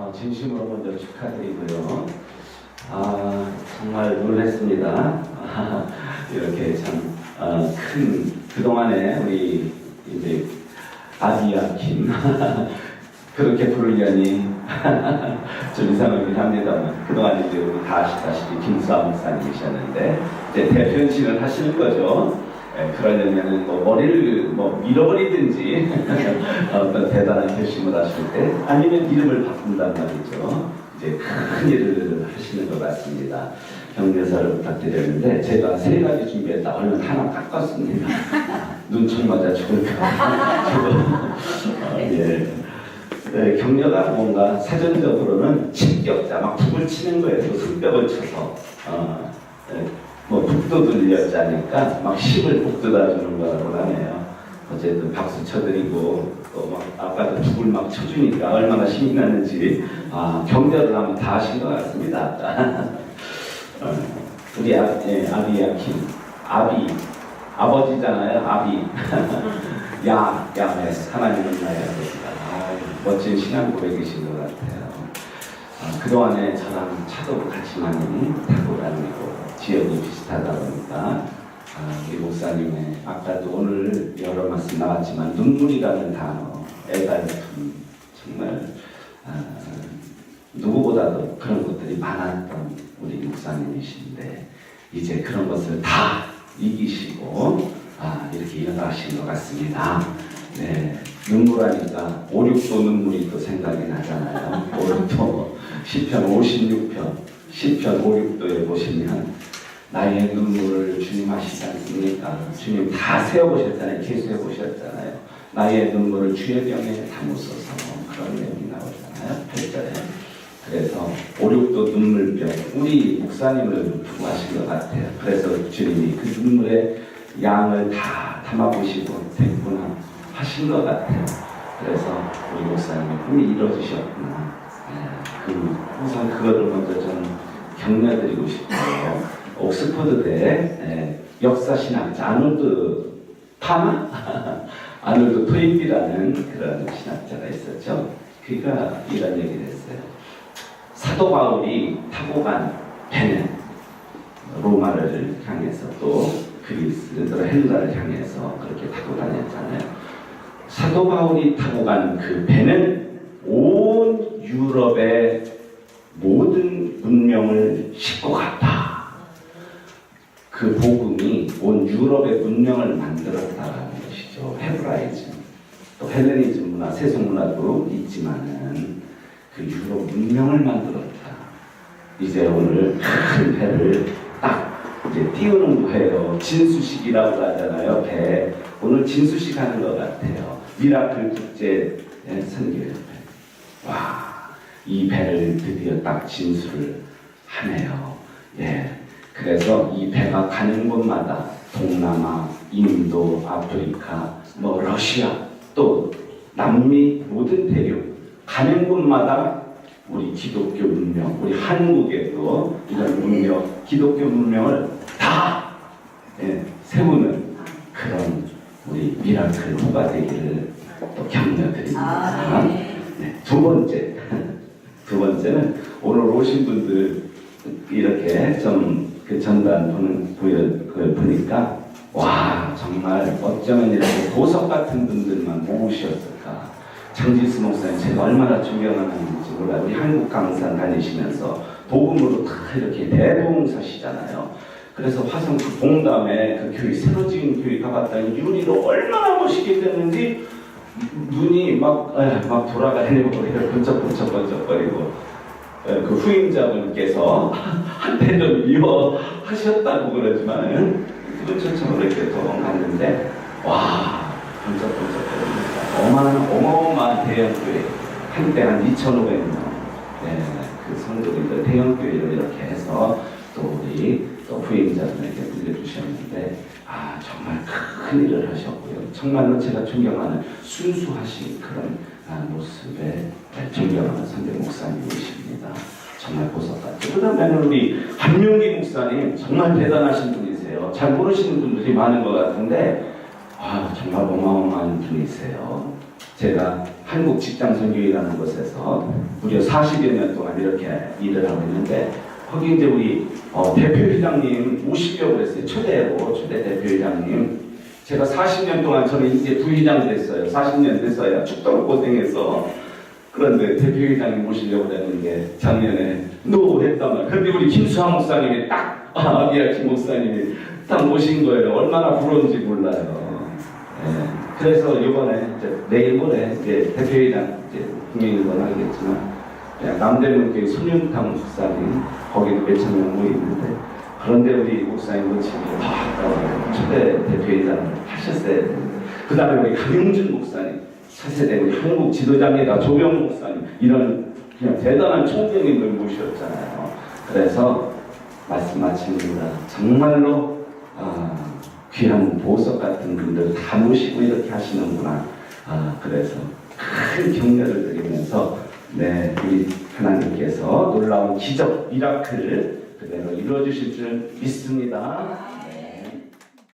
어, 진심으로 먼저 축하드리고요. 아, 정말 놀랐습니다. 아, 이렇게 참, 어, 큰, 그동안에 우리, 이제, 아디야 김. 그렇게 부르려니 좀 이상하긴 합니다만 그동안 이제 우리 다 아시다시피 김수아 목사님이셨는데 이제 대변신을 하시는 거죠. 예, 그러려면은 뭐 머리를 뭐 밀어버리든지 어떤 대단한 결심을 하실 때 아니면 이름을 바꾼단 말이죠. 이제 큰 일을 하시는 것 같습니다. 경례사를 부탁드렸는데 제가 세 가지 준비했다 얼른 하나 깎았습니다. 눈총 맞아 죽을까. 어, 예. 네, 격려가 뭔가 사전적으로는 침격자, 막 북을 치는 거예요. 또 승벽을 쳐서. 어, 네, 뭐 북도 들렸자니까 막 힘을 북돋아주는 거라고 하네요. 어쨌든 박수 쳐드리고 또 막 아까도 북을 막 쳐주니까 얼마나 힘이 나는지 아, 격려를 하면 다 하신 것 같습니다. 어, 우리 아, 예, 아비야킴, 아비, 아버지잖아요. 아비. 야, 야메스. 하나님은 나의 아버지다. 아, 멋진 신앙 고백이신 것 같아요. 아, 그동안에 저랑 차도 같이 많이 타고 다니고 지역이 비슷하다 보니까 아, 우리 목사님의 아까도 오늘 여러 말씀 나왔지만 눈물이라는 단어, 애달픔 정말 아, 누구보다도 그런 것들이 많았던 우리 목사님이신데 이제 그런 것을 다 이기시고 아, 이렇게 일어나신 것 같습니다. 네, 눈물하니까 5, 6도 눈물이 또 생각이 나잖아요. 5, 6도, 10편 56편, 10편 5, 6도에 보시면 나의 눈물을 주님 하시지 않습니까? 주님 다 세워보셨잖아요. 계수해보셨잖아요. 나의 눈물을 주의 병에 담으소서 그런 내용이 나오잖아요. 8절에. 그래서 5, 6도 눈물병 우리 목사님을 부하신 것 같아요. 그래서 주님이 그 눈물의 양을 다 담아보시고 됐구나 하신 것 같아요. 그래서 우리 목사님의 꿈이 이루어지셨구나. 예, 그 우선 그거를 먼저 저는 격려드리고 싶어요. 옥스퍼드대 예, 역사신학 자 아놀드 파마 아놀드 토인비라는 그런 신학자가 있었죠. 그가 이런 얘기를 했어요. 사도 바울이 타고 간 배는 로마를 향해서 또 그리스, 또 헬라를 향해서 그렇게 타고 다녔잖아요. 사도 바울이 타고 간 그 배는 온 유럽의 모든 문명을 싣고 갔다. 그 복음이 온 유럽의 문명을 만들었다라는 것이죠. 헤브라이즘, 또 헬레니즘 문화, 세속 문화도 있지만은 그 유럽 문명을 만들었다. 이제 오늘 큰 배를 딱 이제 띄우는 거예요. 진수식이라고 하잖아요. 배. 오늘 진수식 하는 것 같아요. 미라클 국제 선교협회. 와, 이 배를 드디어 딱 진수를 하네요. 예. 그래서 이 배가 가는 곳마다 동남아, 인도, 아프리카, 뭐 러시아, 또 남미 모든 대륙 가는 곳마다 우리 기독교 문명, 우리 한국에도 이런 문명, 기독교 문명을 다 예, 세우는 그런 우리 미라클 후가 되기를 또 격려드립니다. 아, 네. 네, 두 번째, 두 번째는 오늘 오신 분들 이렇게 좀 그 전단 보는 보여 그 보니까 와 정말 어쩌면 이렇게 보석 같은 분들만 모으셨을까. 장지수 목사님 제가 얼마나 존경하는지 몰라요. 우리 한국 강산 다니시면서 복음으로 다 이렇게 대봉사시잖아요. 그래서 화성 그 봉담에 그 교회 새로 지은 교회 가봤더니 유리로 얼마나 멋있게 됐는지 눈이 막, 에, 막 돌아가려고 그래요. 번쩍번쩍 번쩍거리고. 에, 그 후임자분께서 한때는 미워하셨다고 그러지만 그분처럼 이렇게 도망갔는데 와 번쩍번쩍 거립니다. 어마어마한, 어마어마한 대형교회 한때 한 2,500명 네, 그 성도들들 대형교회를 이렇게 해서 또 우리 또 후임자분에게 물려주셨는데 아 정말 큰 일을 하셨고요. 정말로 제가 존경하는 순수하신 그런 아, 모습에 존경하는 선배 목사님이십니다. 정말 보석 같죠. 그 다음에는 우리 한명기 목사님 정말 대단하신 분이세요. 잘 모르시는 분들이 많은 것 같은데 아 정말 어마어마한 분이세요. 제가 한국 직장 선교회라는 곳에서 무려 40여 년 동안 이렇게 일을 하고 있는데 거기 이제 우리 어, 대표회장님 오시려고 했어요. 초대로 초대 대표회장님. 제가 40년 동안 저는 이제 부회장 됐어요. 40년 됐어야 죽도록 고생해서 그런데 대표회장님 모시려고 했는데 작년에 노했단 말이에요. 근데 우리 김수환 목사님이 딱 아비아 김 목사님이 딱 모신 거예요. 얼마나 부러운지 몰라요. 예. 그래서 이번에 이제 내일 모레 이제 대표회장 이제 건 하겠지만 그냥 남대문 교회 손윤탕 목사님 거기도 몇천 명 모이는데 그런데 우리 목사님 모집이 더 아까워요. 초대 대표회장을 하셨어야 되는데 그 다음에 우리 강용준 목사님 차세대 우리 한국 지도자입니다. 조병 목사님 이런 그냥 대단한 총장님들 모셨잖아요. 그래서 말씀 마칩니다. 정말로 아, 귀한 보석 같은 분들 다 모시고 이렇게 하시는구나. 아, 그래서 큰 격려를 드리면서 네, 우리 하나님께서 놀라운 기적, 미라클을 그대로 이루어 주실 줄 믿습니다.